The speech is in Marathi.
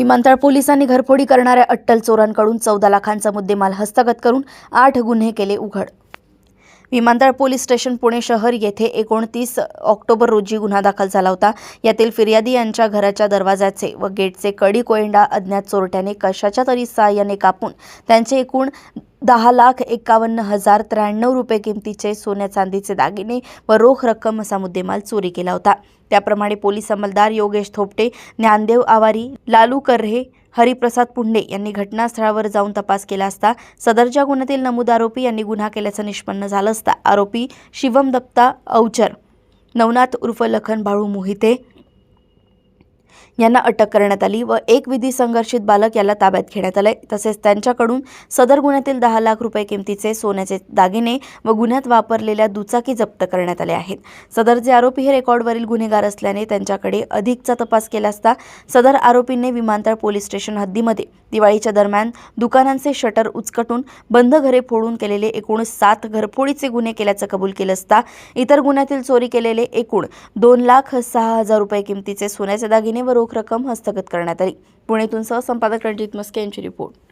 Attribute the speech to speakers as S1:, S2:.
S1: विमानतळ पोलिसांनी घरफोडी करणाऱ्या अट्टल चोरांकडून चौदा लाखांचा मुद्देमाल हस्तगत करून आठ गुन्हे केले उघड. विमानतळ पोलीस स्टेशन पुणे शहर येथे एकोणतीस ऑक्टोबर रोजी गुन्हा दाखल झाला होता. यातील फिर्यादी यांच्या घराच्या दरवाजाचे व गेटचे कडी कोयंडा अज्ञात चोरट्याने कशाच्या तरी सहाय्याने कापून त्यांचे एकूण दहा लाख एकावन्न हजार त्र्याण्णव रुपये किमतीचे सोन्या चांदीचे दागिने व रोख रक्कम असा मुद्देमाल चोरी केला होता. त्याप्रमाणे पोलीस अंमलदार योगेश थोपटे ज्ञानदेव आवारी लालू कर्हे हरिप्रसाद पुंडे यांनी घटनास्थळावर जाऊन तपास केला असता सदरच्या गुन्ह्यातील नमूद आरोपी यांनी गुन्हा केल्याचं निष्पन्न झालं असता आरोपी शिवम दत्ता अवचर नवनाथ उर्फ लखन बाळू मोहिते यांना अटक करण्यात आली व एक विधी संघर्षित बालक याला ताब्यात घेण्यात आले तसेच त्यांच्याकडून सदर गुन्ह्यातील दहा लाख रुपये किमतीचे सोन्याचे दागिने व गुन्ह्यात वापरलेल्या दुचाकी जप्त करण्यात आल्या आहेत. सदरचे आरोपी हे रेकॉर्डवरील गुन्हेगार असल्याने त्यांच्याकडे अधिकचा तपास केला असता सदर आरोपींनी विमानतळ पोलीस स्टेशन हद्दीमध्ये दिवाळीच्या दरम्यान दुकानांचे शटर उचकटून बंद घरे फोडून केलेले एकूण सात घरफोडीचे गुन्हे केल्याचं कबूल केलं असता इतर गुन्ह्यातील चोरी केलेले एकूण दोन लाख सहा हजार रुपये किमतीचे सोन्याचे दागिने व रोख रक्कम हस्तगत करण्यात आली. पुणेतून सहसंपादक रणजित मस्के यांची रिपोर्ट.